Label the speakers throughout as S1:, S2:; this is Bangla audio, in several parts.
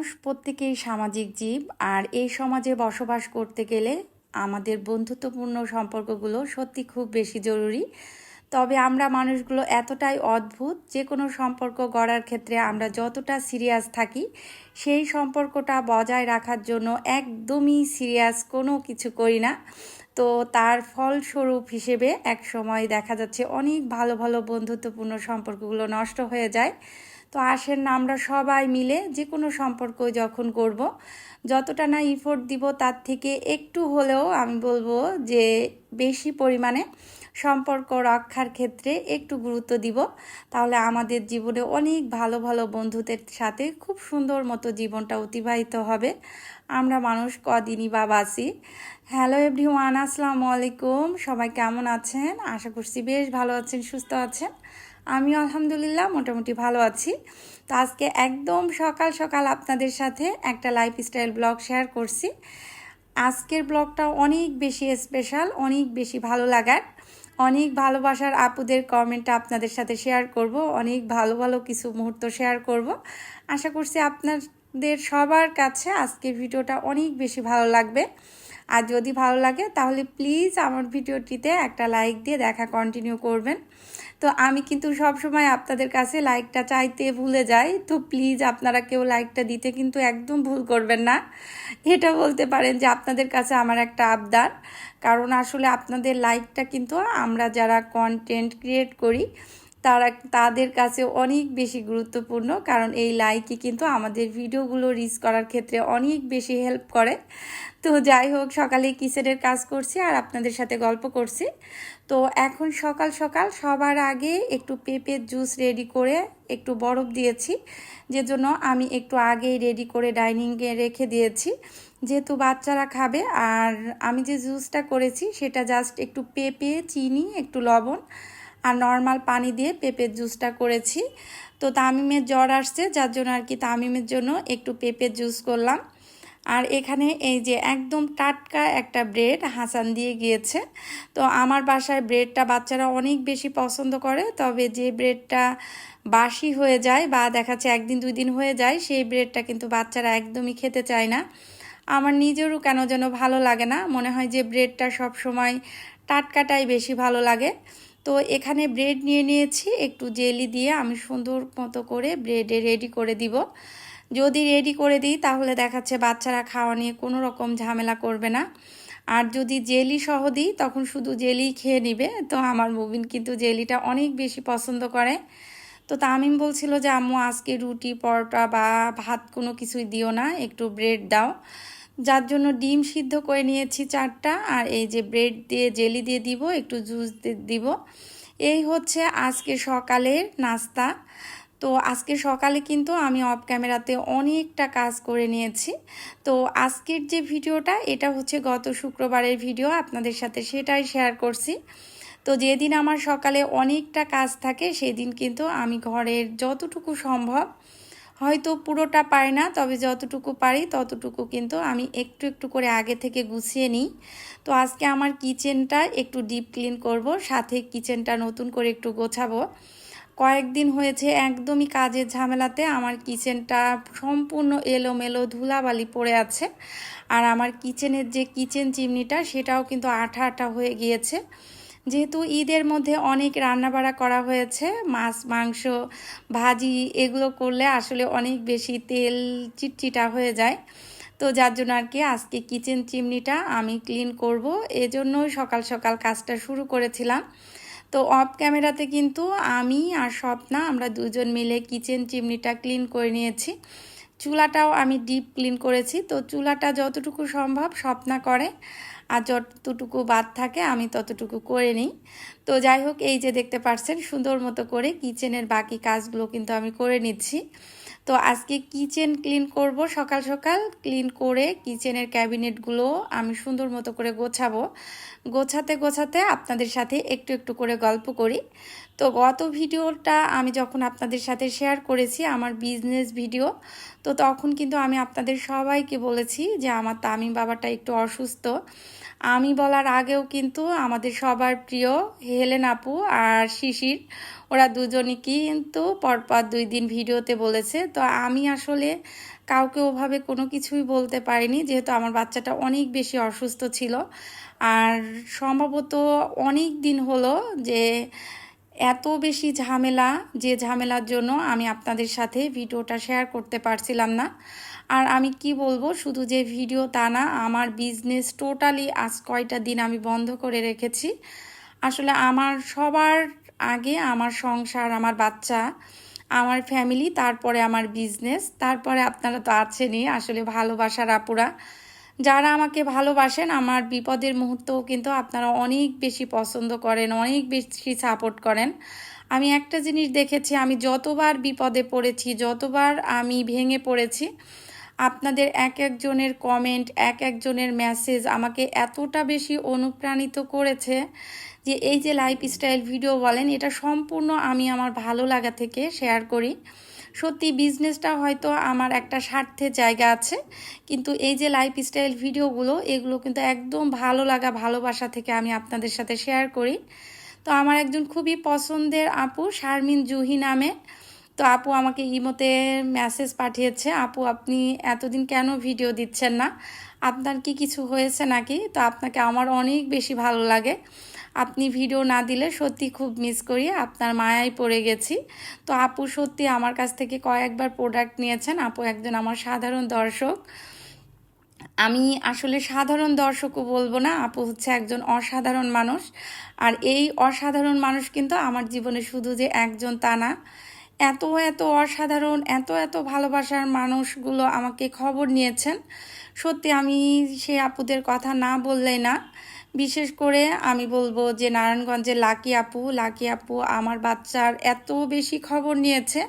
S1: মানুষ প্রত্যেকেই সামাজিক জীব, আর এই সমাজে বসবাস করতে গেলে আমাদের বন্ধুত্বপূর্ণ সম্পর্কগুলো সত্যি খুব বেশি জরুরি। তবে আমরা মানুষগুলো এতটাই অদ্ভুত যে কোনো সম্পর্ক গড়ার ক্ষেত্রে আমরা যতটা সিরিয়াস থাকি, সেই সম্পর্কটা বজায় রাখার জন্য একদমই সিরিয়াস কোনো কিছু করি না। তো তার ফলস্বরূপ হিসেবে এক সময় দেখা যাচ্ছে অনেক ভালো ভালো বন্ধুত্বপূর্ণ সম্পর্কগুলো নষ্ট হয়ে যায়। তো আসেন না, আমরা সবাই মিলে যে কোনো সম্পর্ক যখন করব, যতটা না ইফোর্ট দিব তার থেকে একটু হলেও আমি বলব যে বেশি পরিমাণে সম্পর্ক রক্ষার ক্ষেত্রে একটু গুরুত্ব দিব। তাহলে আমাদের জীবনে অনেক ভালো ভালো বন্ধুদের সাথে খুব সুন্দর মতো জীবনটা অতিবাহিত হবে। আমরা মানুষ কদিনই বা বাঁচি। হ্যালো এভরিওয়ান আসসালামু আলাইকুম। সবাই কেমন আছেন? আশা করছি বেশ ভালো আছেন, সুস্থ আছেন। আমি আলহামদুলিল্লাহ মোটামুটি ভালো আছি। তো আজকে একদম সকাল সকাল আপনাদের সাথে একটা লাইফস্টাইল ব্লগ শেয়ার করছি। আজকের ব্লগটা অনেক বেশি স্পেশাল অনেক বেশি ভালো লাগার। অনেক ভালোবাসার আপুদের কমেন্টটা আপনাদের সাথে শেয়ার করব, অনেক ভালো ভালো কিছু মুহূর্ত শেয়ার করব। আশা করছি আপনাদের সবার কাছে আজকের ভিডিওটা অনেক বেশি ভালো লাগবে। আর যদি ভালো লাগে তাহলে প্লিজ আমার ভিডিওটিতে একটা লাইক দিয়ে দেখা কন্টিনিউ করবেন। তো আমি কিন্তু সব সময় আপনাদের কাছে লাইকটা চাইতে ভুলে যাই। তো প্লিজ আপনারা কেউ লাইকটা দিতে কিন্তু একদম ভুল করবেন না। এটা বলতে পারেন যে আপনাদের কাছে আমার একটা আবদার। কারণ আসলে আপনাদের লাইকটা কিন্তু আমরা যারা কন্টেন্ট ক্রিয়েট করি, তারা তাদের কাছে অনেক বেশি গুরুত্বপূর্ণ। কারণ এই লাইকই কিন্তু আমাদের ভিডিওগুলো রিচ করার ক্ষেত্রে অনেক বেশি হেল্প করে। তো যাই হোক, সকালে কিচেনের কাজ করছি আর আপনাদের সাথে গল্প করছি। তো এখন সকাল সকাল সবার আগে একটু পেঁপের জুস রেডি করে একটু বরফ দিয়েছি যে জন্য আমি একটু আগেই রেডি করে ডাইনিংয়ে রেখে দিয়েছি। যেহেতু বাচ্চারা খাবে, আর আমি যে জুসটা করেছি সেটা জাস্ট একটু পেঁপে, চিনি, একটু লবণ আর নর্মাল পানি দিয়ে পেঁপের জুসটা করেছি। তো তামিমের জ্বর আসছে, যার জন্য আর কি তামিমের জন্য একটু পেঁপের জুস করলাম। আর এখানে এই যে একদম টাটকা একটা ব্রেড হাসান দিয়ে গিয়েছে। তো আমার বাসায় ব্রেডটা বাচ্চারা অনেক বেশি পছন্দ করে, তবে যে ব্রেডটা বাসি হয়ে যায় বা দেখাচ্ছে একদিন, দুই দিন হয়ে যায়, সেই ব্রেডটা কিন্তু বাচ্চারা একদমই খেতে চায় না। আমার নিজেরও কেন যেন ভালো লাগে না, মনে হয় যে ব্রেডটা সব সময় টাটকাটাই বেশি ভালো লাগে। তো এখানে ব্রেড নিয়ে নিয়েছি, একটু জেলি দিয়ে আমি সুন্দর মতো করে ব্রেডে রেডি করে দিব। যদি রেডি করে দিই, তাহলে দেখাচ্ছে বাচ্চারা খাওয়া নিয়ে কোনো রকম ঝামেলা করবে না। আর যদি জেলি সহ দিই, তখন শুধু জেলি খেয়ে নিবে। তো আমার মুবিন কিন্তু জেলিটা অনেক বেশি পছন্দ করে। তো তামিম বলছিল যে, আম্মু, আজকে রুটি, পরোটা বা ভাত কোনো কিছুই দিও না, একটু ব্রেড দাও। যার জন্য ডিম সিদ্ধ করে নিয়েছি চারটা, আর এই যে ব্রেড দিয়ে জেলি দিয়ে দিব, একটু জুস দিব। এই হচ্ছে আজকে সকালের নাস্তা। তো আজকে সকালে কিন্তু আমি অফ ক্যামেরাতে অনেকটা কাজ করে নিয়েছি। তো আজকের যে ভিডিওটা, এটা হচ্ছে গত শুক্রবারের ভিডিও, আপনাদের সাথে সেটাই শেয়ার করছি। তো যেদিন আমার সকালে অনেকটা কাজ থাকে, সেদিন কিন্তু আমি ঘরের যতটুকু সম্ভব, হয়তো পুরোটা পারি না, তবে যতটুকু পারি, ততটুকু কিন্তু আমি একটু একটু করে আগে থেকে গুছিয়ে নিই। তো আজকে আমার কিচেনটা একটু ডিপ ক্লিন করব, সাথে কিচেনটা নতুন করে একটু গোছাবো। কয়েকদিন হয়েছে একদমই কাজের ঝামেলাতে। আমার কিচেনটা সম্পূর্ণ এলোমেলো ধুলাবালি পড়ে আছে। আর আমার কিচেনের যে কিচেন চিমনিটা, সেটাও কিন্তু আঠা আঠা হয়ে গিয়েছে। যেহেতু ঈদের মধ্যে অনেক রান্নাবাড়া করা হয়েছে, মাছ, মাংস, ভাজি, এগুলো করলে আসলে অনেক বেশি তেল চিটচিটা হয়ে যায়। তো যার জন্য আর কি আজকে কিচেন চিমনিটা আমি ক্লিন করব। এজন্যই সকাল সকাল কাজটা শুরু করেছিলাম। তো অফ ক্যামেরাতে কিন্তু আমি আর স্বপ্না আমরা দুজন মিলে কিচেন চিমনিটা ক্লিন করে নিয়েছি। চুলাটাও আমি ডিপ ক্লিন করেছি। তো চুলাটা যতটুকু সম্ভব স্বপ্না করে আর যতটুকু বাদ থাকে আমি ততটুকু করে নিই। তো যাই হোক, এই যে দেখতে পাচ্ছেন সুন্দর মতো করে কিচেনের বাকি কাজগুলো কিন্তু আমি করে নিচ্ছি। তো আজকে কিচেন ক্লিন করব সকাল সকাল। ক্লিন করে কিচেনের ক্যাবিনেটগুলো আমি সুন্দর মতো করে গোছাবো। গোছাতে গোছাতে আপনাদের সাথে একটু একটু করে গল্প করি। তো গত ভিডিওটা আমি যখন আপনাদের সাথে শেয়ার করেছি, আমার বিজনেস ভিডিও তো তখন কিন্তু আমি আপনাদের সবাইকে বলেছি যে আমার তামিম বাবাটা একটু অসুস্থ। আমি বলার আগেও কিন্তু আমাদের সবার প্রিয় হেলেন আপু আর শিশির, ওরা দুজনই কিন্তু পরপর দুই দিন ভিডিওতে বলেছে। তো আমি আসলে কাউকে ওভাবে কোনো কিছুই বলতে পারিনি, যেহেতু আমার বাচ্চাটা অনেক বেশি অসুস্থ ছিল। আর সম্ভবত অনেক দিন হলো যে এত বেশি ঝামেলা যে ঝামেলার জন্য আমি আপনাদের সাথে ভিডিওটা শেয়ার করতে পারছিলাম না। আর আমি কি বলব, শুধু যে ভিডিও তা না, আমার বিজনেস টোটালি আজ কয়টা দিন আমি বন্ধ করে রেখেছি। আসলে আমার সবার আগে আমার সংসার, আমার বাচ্চা, আমার ফ্যামিলি তারপরে আমার বিজনেস তারপরে আপনারা তো আছেনই, আসলে ভালোবাসার আপুরা। যারা আমাকে ভালোবাসেন, আমার বিপদের মুহূর্তেও কিন্তু আপনারা অনেক বেশি পছন্দ করেন, অনেক বেশি সাপোর্ট করেন। আমি একটা জিনিস দেখেছি, আমি যতবার বিপদে পড়েছি, যতবার আমি ভেঙে পড়েছি, আপনাদের এক একজনের কমেন্ট এক একজনের মেসেজ আমাকে এতটা বেশি অনুপ্রাণিত করেছে যে এই যে লাইফস্টাইল ভিডিও বলেন, এটা সম্পূর্ণ আমি আমার ভালো লাগা থেকে শেয়ার করি। সত্যি বিজনেসটা হয়তো আমার একটা স্বার্থের জায়গা আছে। কিন্তু এই যে লাইফস্টাইল ভিডিওগুলো এগুলো কিন্তু একদম ভালো লাগা, ভালোবাসা থেকে আমি আপনাদের সাথে শেয়ার করি। তো আমার একজন খুবই পছন্দের আপু, শারমিন জুহি নামে। তো আপু আমাকে ইমোতে মেসেজ পাঠিয়েছে, আপু, আপনি এতদিন কেন ভিডিও দিচ্ছেন না? আপনার কি কিছু হয়েছে নাকি? তো আপনাকে আমার অনেক বেশি ভালো লাগে। আপনি ভিডিও না দিলে সত্যি খুব মিস করি, আপনার মায়ায় পড়ে গেছি। তো আপু সত্যি আমার কাছ থেকে কয়েকবার প্রোডাক্ট নিয়েছেন। আপু একজন আমার সাধারণ দর্শক। আমি আসলে সাধারণ দর্শকও বলব না, আপু হচ্ছে একজন অসাধারণ মানুষ। আর এই অসাধারণ মানুষ কিন্তু আমার জীবনে শুধু যে একজন তা না। এত এত অসাধারণ, এত এত ভালোবাসার মানুষগুলো আমাকে খবর নিয়েছেন। সত্যি আমি সে আপুদের কথা না বললেই না। বিশেষ করে আমি বলব যে নারায়ণগঞ্জের লাকি আপু লাকি আপু আমার বাচ্চার এত বেশি খবর নিয়েছে,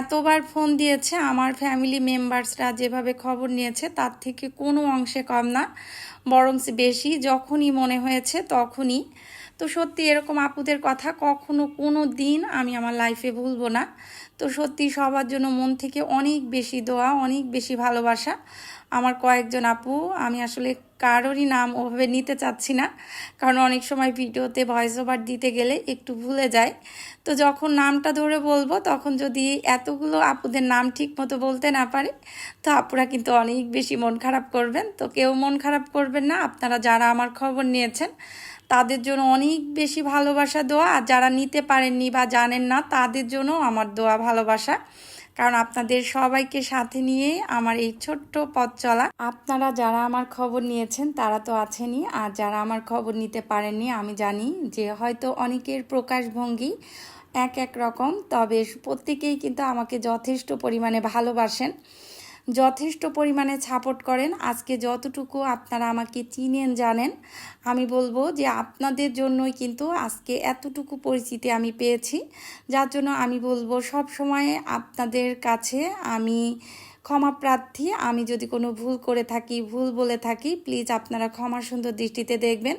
S1: এতবার ফোন দিয়েছে, আমার ফ্যামিলি মেম্বার্সরা যেভাবে খবর নিয়েছে তার থেকে কোনো অংশে কম না, বরং বেশি যখনই মনে হয়েছে তখনই। তো সত্যি এরকম আপুদের কথা কখনো কোনো দিন আমি আমার লাইফে ভুলবো না। তো সত্যি সবার জন্য মন থেকে অনেক বেশি দোয়া, অনেক বেশি ভালোবাসা। আমার কয়েকজন আপু, আমি আসলে কারোরই নাম ওভাবে নিতে চাচ্ছি না। কারণ অনেক সময় ভিডিওতে ভয়েস ওভার দিতে গেলে একটু ভুলে যায়। তো যখন নামটা ধরে বলব, তখন যদি এতগুলো আপুদের নাম ঠিক মতো বলতে না পারে, তো আপুরা কিন্তু অনেক বেশি মন খারাপ করবেন। তো কেউ মন খারাপ করবেন না। আপনারা যারা আমার খবর নিয়েছেন, তাদের জন্য অনেক বেশি ভালোবাসা দোয়া। আর যারা নিতে পারেননি বা জানেন না, তাদের জন্য আমার দোয়া ভালোবাসা। কারণ আপনাদের সবাইকে সাথে নিয়ে আমার এই ছোট্ট পথ চলা। আপনারা যারা আমার খবর নিয়েছেন, তারা তো আছেনই। আর যারা আমার খবর নিতে পারেননি, আমি জানি যে হয়তো অনেকের প্রকাশভঙ্গি এক এক রকম, তবে প্রত্যেকেই কিন্তু আমাকে যথেষ্ট পরিমাণে ভালোবাসেন। যথেষ্ট পরিমাণে সাপোর্ট করেন। আজকে যতটুকু আপনারা আমাকে চিনেন, জানেন, আমি বলব যে আপনাদের জন্যই কিন্তু আজকে এতটুকু পরিচিতি আমি পেয়েছি। যার জন্য আমি বলব সব সময় আপনাদের কাছে আমি ক্ষমা প্রার্থী। আমি যদি কোনো ভুল করে থাকি, ভুল বলে থাকি প্লিজ আপনারা ক্ষমা সুন্দর দৃষ্টিতে দেখবেন।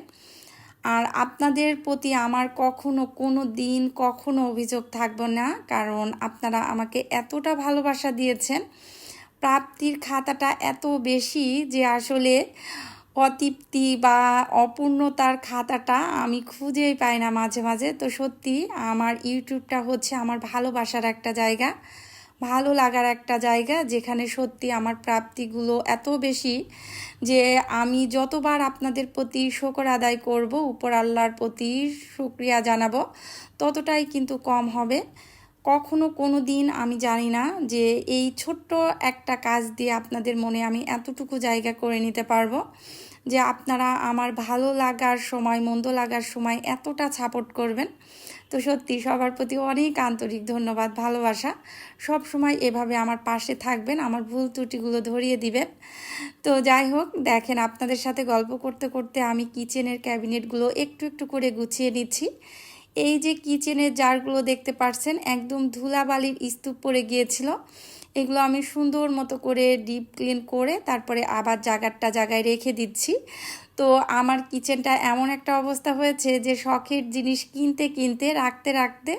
S1: আর আপনাদের প্রতি আমার কখনো কোনো দিন কখনো অভিযোগ থাকব না, কারণ আপনারা আমাকে এতটা ভালোবাসা দিয়েছেন। প্রাপ্তির খাতাটা এত বেশি যে আসলে অতৃপ্তি বা অপূর্ণতার খাতাটা আমি খুঁজেই পাই না মাঝে মাঝে। তো সত্যি আমার ইউটিউবটা হচ্ছে আমার ভালোবাসার একটা জায়গা, ভালো লাগার একটা জায়গা, যেখানে সত্যি আমার প্রাপ্তিগুলো এত বেশি যে আমি যতবার আপনাদের প্রতি শকর আদায় করব, উপর আল্লাহর প্রতি শুক্রিয়া জানাব, ততটাই কিন্তু কম হবে। কখনো কোনো দিন আমি জানি না যে এই ছোট্ট একটা কাজ দিয়ে আপনাদের মনে আমি এতটুকু জায়গা করে নিতে পারব যে আপনারা আমার ভালো লাগার সময়, মন্দ লাগার সময় এতটা সাপোর্ট করবেন। তো সত্যি সবার প্রতি অনেক আন্তরিক ধন্যবাদ, ভালোবাসা। সব সময় এভাবে আমার পাশে থাকবেন, আমার ভুল ত্রুটিগুলো ধরিয়ে দিবেন। তো যাই হোক, দেখেন আপনাদের সাথে গল্প করতে করতে আমি কিচেনের ক্যাবিনেটগুলো একটু একটু করে গুছিয়ে নিচ্ছি। এই যে কিচেনের জারগুলো দেখতে পাচ্ছেন একদম ধুলাবালির স্তূপ পড়ে গিয়েছিল। এগুলো আমি সুন্দর মতো করে ডিপ ক্লিন করে তারপরে আবার জায়গাটা জায়গায় রেখে দিচ্ছি। তো আমার কিচেনটা এমন একটা অবস্থা হয়েছে যে শখের জিনিস কিনতে কিনতে, রাখতে রাখতে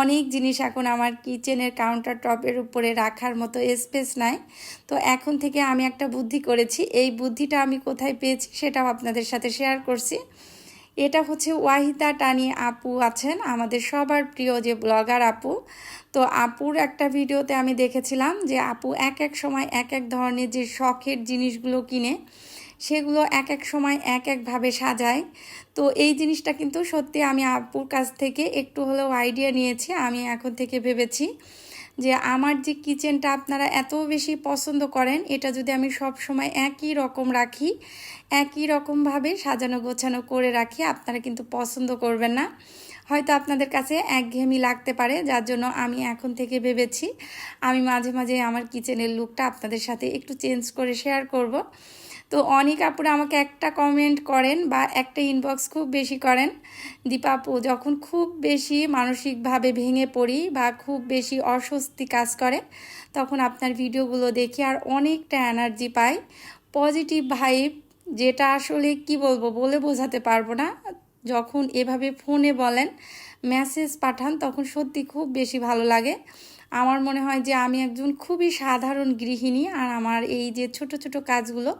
S1: অনেক জিনিস এখন আমার কিচেনের কাউন্টার টপের উপরে রাখার মতো স্পেস নাই। তো এখন থেকে আমি একটা বুদ্ধি করেছি, এই বুদ্ধিটা আমি কোথায় পেয়েছি সেটাও আপনাদের সাথে শেয়ার করছি। এটা হচ্ছে ওয়াহিদা টানি আপু আছেন, আমাদের সবার প্রিয় যে ব্লগার আপু। তো আপুর একটা ভিডিওতে আমি দেখেছিলাম যে আপু এক এক সময় এক এক ধরনের যে শখের জিনিসগুলো কিনে, সেগুলো এক এক সময় এক একভাবে সাজায়। তো এই জিনিসটা কিন্তু সত্যি আমি আপুর কাছ থেকে একটু হলেও আইডিয়া নিয়েছি, আমি এখন থেকে ভেবেছি যে আমার যে কিচেনটা আপনারা এত বেশি পছন্দ করেন, এটা যদি আমি সব সময় একই রকম রাখি একই রকমভাবে সাজানো গোছানো করে রাখি। আপনারা কিন্তু পছন্দ করবেন না। হয়তো আপনাদের কাছে একঘেয়েমি লাগতে পারে, যার জন্য আমি এখন থেকে ভেবেছি আমি মাঝে মাঝে আমার কিচেনের লুকটা আপনাদের সাথে একটু চেঞ্জ করে শেয়ার করব। তো অনেক আপুরা আমাকে একটা কমেন্ট করেন বা একটা ইনবক্স খুব বেশি করেন দীপাপু যখন খুব বেশি মানসিকভাবে ভেঙে পড়ি বা খুব বেশি অস্বস্তি কাজ করে, তখন আপনার ভিডিওগুলো দেখি আর অনেকটা এনার্জি পাই। পজিটিভ ভাইব যেটা আসলে কি বলব বলে বোঝাতে পারব না। যখন এভাবে ফোনে বলেন মেসেজ পাঠান, তখন সত্যি খুব বেশি ভালো লাগে। আমার মনে হয় যে আমি একজন খুবই সাধারণ গৃহিণী আর আমার এই যে ছোট ছোট কাজগুলো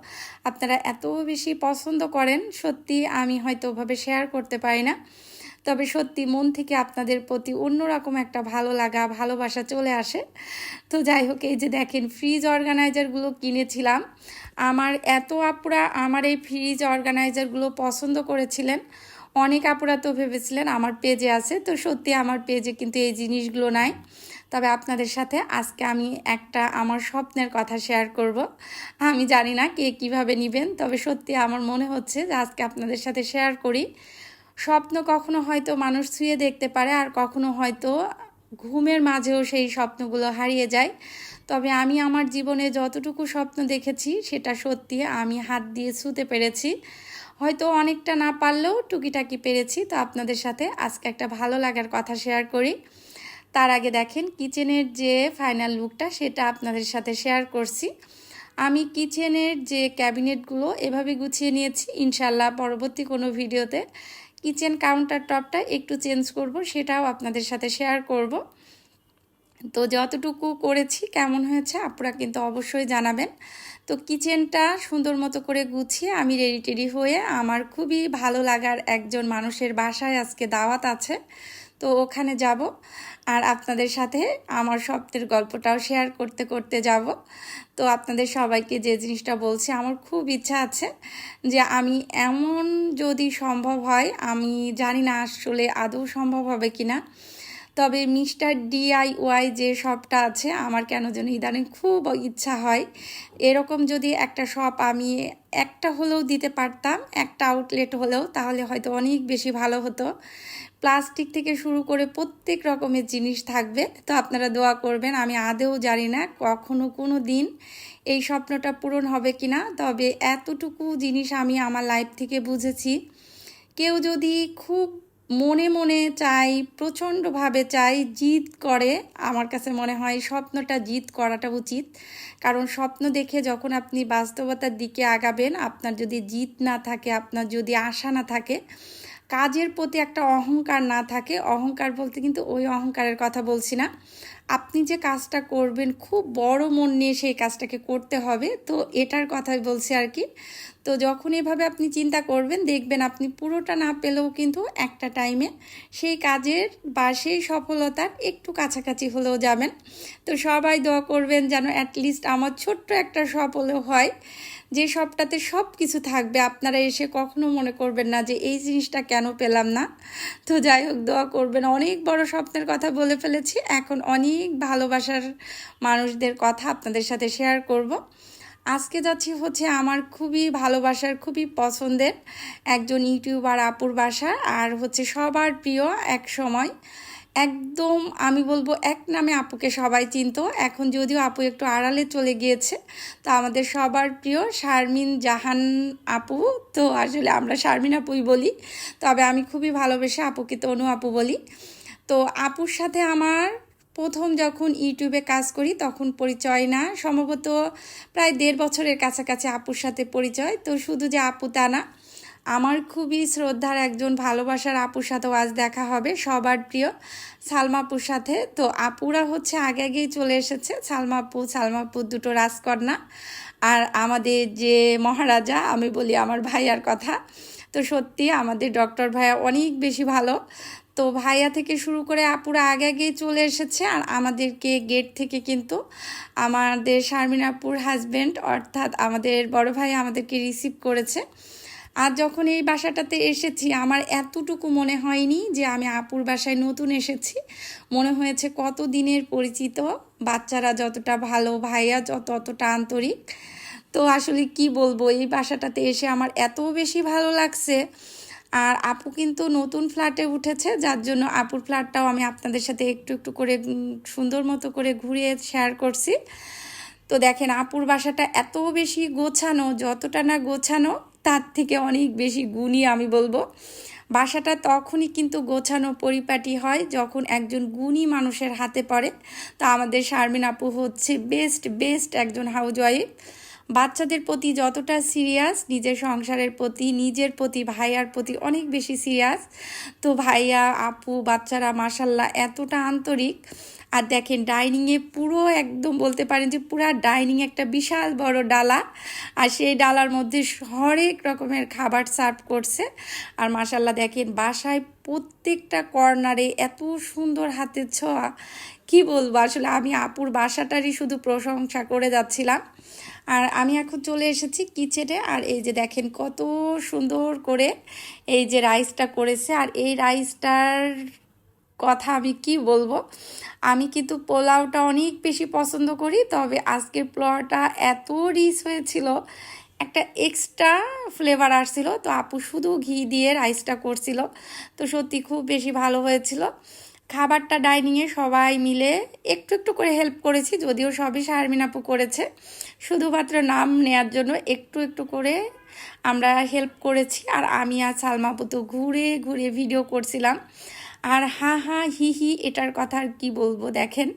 S1: আপনারা এত বেশি পছন্দ করেন, সত্যি আমি হয়তো ওভাবে শেয়ার করতে পারি না। তবে সত্যি মন থেকে আপনাদের প্রতি অন্যরকম একটা ভালো লাগা, ভালোবাসা চলে আসে। তো যাই হোক, এই যে দেখেন ফ্রিজ অর্গানাইজারগুলো কিনেছিলাম। আমার এত আপুরা আমার এই ফ্রিজ অর্গানাইজারগুলো পছন্দ করেছিলেন। অনেক আপুরা তো ভেবেছিলেন আমার পেজে আছে। তো সত্যি আমার পেজে কিন্তু এই জিনিসগুলো নাই। তবে আপনাদের সাথে আজকে আমি একটা আমার স্বপ্নের কথা শেয়ার করব। আমি জানি না কে কীভাবে নেবেন, তবে সত্যি আমার মনে হচ্ছে যে আজকে আপনাদের সাথে শেয়ার করি। স্বপ্ন কখনো হয়তো মানুষ ছুঁয়ে দেখতে পারে আর কখনো হয়তো ঘুমের মাঝেও সেই স্বপ্নগুলো হারিয়ে যায়। তবে আমি আমার জীবনে যতটুকু স্বপ্ন দেখেছি, সেটা সত্যি আমি হাত দিয়ে ছুঁতে পেরেছি। হয়তো অনেকটা না পারলেও টুকিটাকি পেরেছি। তো আপনাদের সাথে আজকে একটা ভালো লাগার কথা শেয়ার করি। তার আগে দেখেন, কিচেনের যে ফাইনাল লুকটা, সেটা আপনাদের সাথে শেয়ার করছি। আমি কিচেনের যে ক্যাবিনেটগুলো এভাবে গুছিয়ে নিয়েছি। ইনশাল্লাহ পরবর্তী কোনো ভিডিওতে কিচেন কাউন্টার টপটা একটু চেঞ্জ করব, সেটাও আপনাদের সাথে শেয়ার করব। তো যতটুকু করেছি, কেমন হয়েছে আপনারা কিন্তু অবশ্যই জানাবেন। তো কিচেনটা সুন্দর মতো করে গুছিয়ে আমি রেডি টেডি হয়ে আমার খুবই ভালো লাগার একজন মানুষের বাসায় আজকে দাওয়াত আছে। তো ওখানে যাব আর আপনাদের সাথে আমার স্বপ্নের গল্পটাও শেয়ার করতে করতে যাব। তো আপনাদের সবাইকে যে জিনিসটা বলছি, আমার খুব ইচ্ছা আছে যে আমি এমন যদি সম্ভব হয়, আমি জানি না আসলে আদৌ সম্ভব হবে কি না তবে মিস্টার ডিআইওয়াই যে শপটা আছে, আমার কেন যেন ইদানিং খুব ইচ্ছা হয়। এরকম যদি একটা শপ আমি একটা হলেও দিতে পারতাম, একটা আউটলেট হলেও, তাহলে হয়তো অনেক বেশি ভালো হতো। প্লাস্টিক থেকে শুরু করে প্রত্যেক রকমের জিনিস থাকবে, তো আপনারা দোয়া করবেন, আমি আদেও জানি না কখনো কোনো দিন এই স্বপ্নটা পূরণ হবে কি না তবে এতটুকু জিনিস আমি আমার লাইফ থেকে বুঝেছি। কেউ যদি খুব মনে মনে চাই, প্রচণ্ডভাবে চাই জিত করে। আমার কাছে মনে হয় স্বপ্নটা জিত করাটা উচিত। কারণ স্বপ্ন দেখে যখন আপনি বাস্তবতার দিকে আগাবেন, আপনার যদি জিত না থাকে, আপনার যদি আশা না থাকে, কাজের প্রতি একটা অহংকার না থাকে, অহংকার বলতে কিন্তু ওই অহংকারের কথা বলছি না। আপনি যে কাজটা করবেন, খুব বড় মন নিয়ে সেই কাজটাকে করতে হবে। তো এটার কথাই বলছি আর কি। তো যখন এভাবে আপনি চিন্তা করবেন, দেখবেন আপনি পুরোটা না পেলেও কিন্তু একটা টাইমে সেই কাজের বা সেই সফলতার একটু কাছাকাছি হলেও যাবেন। তো সবাই দোয়া করবেন যেন অ্যাটলিস্ট আমার ছোট্ট একটা সফলও হয়, যে সবটাতে সব কিছু থাকবে। আপনারা এসে কখনো মনে করবেন না যে এই জিনিসটা কেন পেলাম না। তো যাই হোক, দোয়া করবেন। অনেক বড় স্বপ্নের কথা বলে ফেলেছি। এখন অনেক ভালোবাসার মানুষদের কথা আপনাদের সাথে শেয়ার করব। আজকে যাচ্ছি হচ্ছে আমার খুবই ভালোবাসার, খুবই পছন্দের একজন ইউটিউবার আপুর বাসা আর হচ্ছে সবার প্রিয় এক সময়। একদম আমি বলব এক নামে আপুকে সবাই চিনত। এখন যদিও আপু একটু আড়ালে চলে গিয়েছে, তো আমাদের সবার প্রিয় শারমিন জাহান আপু। তো আসলে আমরা শারমিন আপুই বলি, তবে আমি খুবই ভালোবেসে আপুকে তনু আপু বলি। তো আপুর সাথে আমার প্রথম যখন ইউটিউবে কাজ করি, তখন পরিচয় না। সম্ভবত প্রায় দেড় বছরের কাছাকাছি আপুর সাথে পরিচয়। তো শুধু যে আপু তা না, আমার খুবই শ্রদ্ধার একজন ভালোবাসার আপুর সাথেও আজ দেখা হবে, সবার প্রিয় সালমাপুর সাথে। তো আপুরা হচ্ছে আগে আগেই চলে এসেছে সালমাপু সালমাপুর দুটো রাজকন্যা। আর আমাদের যে মহারাজা, আমি বলি আমার ভাইয়ার কথা। তো সত্যি আমাদের ডক্টর ভাইয়া অনেক বেশি ভালো। তো ভাইয়া থেকে শুরু করে আপুরা আগে আগেই চলে এসেছে আর আমাদেরকে গেট থেকে কিন্তু আমাদের শারমিন আপুর হাজব্যান্ড অর্থাৎ আমাদের বড় ভাই আমাদেরকে রিসিভ করেছে। আর যখন এই বাসাটাতে এসেছি, আমার এতটুকু মনে হয়নি যে আমি আপুর বাসায় নতুন এসেছি। মনে হয়েছে কত দিনের পরিচিত, বাচ্চারা যতটা ভালো, ভাইয়া যত, ততটা আন্তরিক। তো আসলে কি বলব, এই বাসাটাতে এসে আমার এত বেশি ভালো লাগছে আর আপু কিন্তু নতুন ফ্ল্যাটে উঠেছে, যার জন্য আপুর ফ্ল্যাটটাও আমি আপনাদের সাথে একটু একটু করে সুন্দর মতো করে ঘুরিয়ে শেয়ার করছি। তো দেখেন, আপুর বাসাটা এত বেশি গোছানো, যতটা না গোছানো, তার থেকে অনেক বেশি গুণী আমি বলব। বাসাটা তখনই কিন্তু গোছানো পরিপাটি হয় যখন একজন গুণী মানুষের হাতে পড়ে। তা আমাদের শারমিন আপু হচ্ছে বেস্ট বেস্ট একজন হাউস ওয়াইফ বাচ্চাদের প্রতি যতটা সিরিয়াস নিজের সংসারের প্রতি, নিজের প্রতি, ভাইয়ার প্রতি অনেক বেশি সিরিয়াস তো ভাইয়া, আপু, বাচ্চারা মাসাল্লাহ এতটা আন্তরিক। আর দেখেন ডাইনিংয়ে পুরো একদম বলতে পারেন যে পুরো ডাইনিং একটা বিশাল বড় ডালা। আর সেই ডালার মধ্যে হরেক রকমের খাবার সার্ভ করছে। আর মাসাল্লাহ দেখেন, বাসায় প্রত্যেকটা কর্নারে এত সুন্দর হাতের ছোঁয়া। কি বলব? আসলে আমি আপুর বাসাটারই শুধু প্রশংসা করে যাচ্ছিলাম। আর আমি এখন চলে এসেছি কিচেনে। আর এই যে দেখেন কত সুন্দর করে এই যে রাইসটা করেছে। আর এই রাইসটার কথা আমি কি বলব? আমি কিন্তু পোলাওটা অনেক বেশি পছন্দ করি, তবে আজকের পোলাওটা এত রিচ হয়েছিল, একটা এক্সট্রা ফ্লেভার আসছিল। তো আপু শুধু ঘি দিয়ে রাইসটা করছিল। তো সত্যি খুব বেশি ভালো হয়েছিল। খাবারটা ডাইনিংয়ে সবাই মিলে একটু একটু করে হেল্প করেছি, যদিও সবই শারমিন আপু করেছে। শুধুমাত্র নাম নেয়ার জন্য একটু একটু করে আমরা হেল্প করেছি, আর আমি আর সালমাপু তো ঘুরে ঘুরে ভিডিও করছিলাম। আর হা হা হি হি এটার কথা আর কী বলব, দেখেন।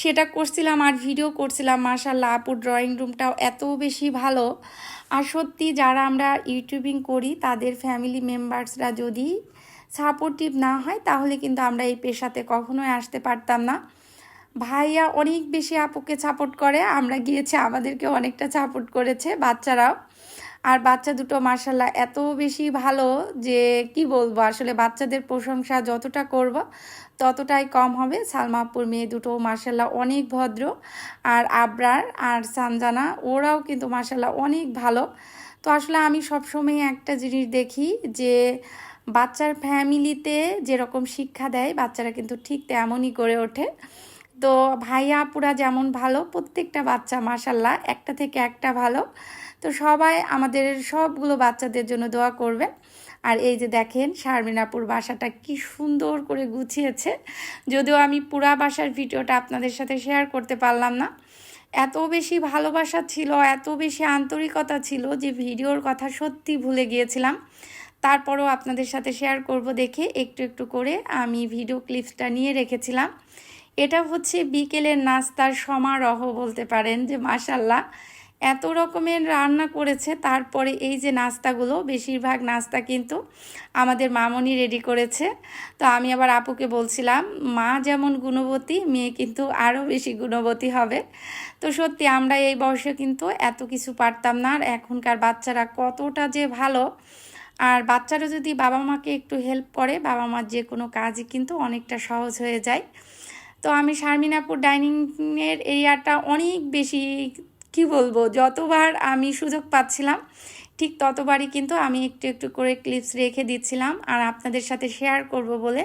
S1: সেটা করছিলাম আর ভিডিও করছিলাম মার্শাল্লাহ আপুর ড্রয়িং রুমটাও এত বেশি ভালো। আর সত্যি যারা আমরা ইউটিউবিং করি, তাদের ফ্যামিলি মেম্বার্সরা যদি সাপোর্টিভ না হয়, তাহলে কিন্তু আমরা এই পেশাতে কখনোই আসতে পারতাম না। ভাইয়া অনেক বেশি আপুকে সাপোর্ট করে, আমরা গিয়েছি আমাদেরকে অনেকটা সাপোর্ট করেছে বাচ্চারাও। আর বাচ্চা দুটো মার্শাল্লাহ এত বেশি ভালো যে কি বলব, আসলে বাচ্চাদের প্রশংসা যতটা করব ততটাই কম হবে। সালমাপুর মেয়ে দুটো মার্শাল্লাহ অনেক ভদ্র, আর আবরার আর সানজানা, ওরাও কিন্তু মার্শাল্লাহ অনেক ভালো। তো আসলে আমি সবসময় একটা জিনিস দেখি যে বাচ্চার ফ্যামিলিতে যেরকম শিক্ষা দেয়, বাচ্চারা কিন্তু ঠিক তেমনই করে ওঠে। তো ভাইয়া আপুরা যেমন ভালো, প্রত্যেকটা বাচ্চা মাসাল্লাহ একটা থেকে একটা ভালো। তো সবাই আমাদের সবগুলো বাচ্চাদের জন্য দোয়া করবেন আর এই যে দেখেন শারমিনাপুর বাসাটা কি সুন্দর করে গুছিয়েছে। যদিও আমি পুরা বাসার ভিডিওটা আপনাদের সাথে শেয়ার করতে পারলাম না। এত বেশি ভালোবাসা ছিল, এত বেশি আন্তরিকতা ছিল যে ভিডিওর কথা সত্যি ভুলে গিয়েছিলাম। তারপরও আপনাদের সাথে শেয়ার করব দেখে একটু একটু করে আমি ভিডিও ক্লিপসটা নিয়ে রেখেছিলাম। এটা হচ্ছে বিকেলের নাস্তার সমারোহ বলতে পারেন যে মাসাল্লাহ এত রকমের রান্না করেছে, তারপরে এই যে নাস্তাগুলো, বেশিরভাগ নাস্তা কিন্তু আমাদের মামনি রেডি করেছে। তো আমি আবার আপুকে বলছিলাম, মা যেমন গুণবতী, মেয়ে কিন্তু আরও বেশি গুণবতী হবে। তো সত্যি আমরা এই বয়সে কিন্তু এত কিছু পারতাম না, আর এখনকার বাচ্চারা কতটা যে ভালো। আর বাচ্চারা যদি বাবা মাকে একটু হেল্প করে, বাবা মার যে কোনো কাজই কিন্তু অনেকটা সহজ হয়ে যায়। তো আমি শারমিনাপুর ডাইনিংয়ের এরিয়াটা অনেক বেশি, কি বলব, যতবার আমি সুযোগ পাচ্ছিলাম, ঠিক ততবারই কিন্তু আমি একটু একটু করে ক্লিপস রেখে দিচ্ছিলাম আর আপনাদের সাথে শেয়ার করব বলে।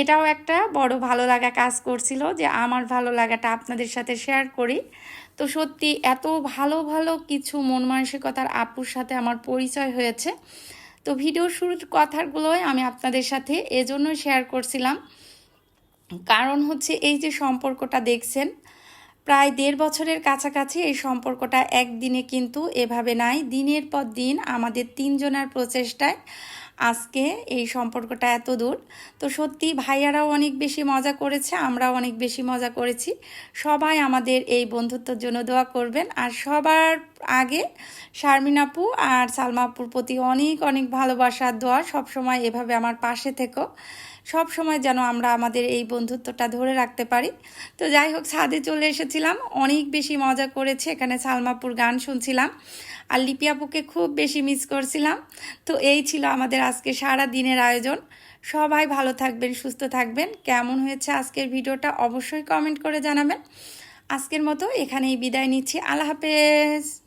S1: এটাও একটা বড় ভালো লাগা কাজ করছিল যে আমার ভালো লাগাটা আপনাদের সাথে শেয়ার করি। তো সত্যি এত ভালো ভালো কিছু মন মানসিকতার আপুর সাথে আমার পরিচয় হয়েছে। তো ভিডিও শুরুর কথাগুলোই আমি আপনাদের সাথে এজন্য শেয়ার করছিলাম। কারণ হচ্ছে এই যে সম্পর্কটা দেখছেন, প্রায় দেড় বছরের কাছাকাছি এই সম্পর্কটা একদিনে কিন্তু এভাবে নাই। দিনের পর দিন আমাদের তিনজনের প্রচেষ্টায় আজকে এই সম্পর্কটা এত দূর। তো সত্যি ভাইয়ারাও অনেক বেশি মজা করেছে, আমরাও অনেক বেশি মজা করেছি। সবাই আমাদের এই বন্ধুত্বর জন্য দোয়া করবেন। আর সবার আগে শারমিন আপু আর সালমা আপুর প্রতি অনেক অনেক ভালোবাসার দোয়া সবসময় এভাবে আমার পাশে থেকো। সব সময় যেন আমরা আমাদের এই বন্ধুত্বটা ধরে রাখতে পারি। তো যাই হোক, ছাদে চলে এসেছিলাম। অনেক বেশি মজা করেছে এখানে সালমাপুর গান শুনছিলাম। আর লিপিয়াপুকে খুব বেশি মিস করছিলাম। তো এই ছিল আমাদের আজকে সারা দিনের আয়োজন। সবাই ভালো থাকবেন, সুস্থ থাকবেন। কেমন হয়েছে আজকের ভিডিওটা অবশ্যই কমেন্ট করে জানাবেন। আজকের মতো এখানেই বিদায় নিচ্ছি। আল্লাহ হাফেজ।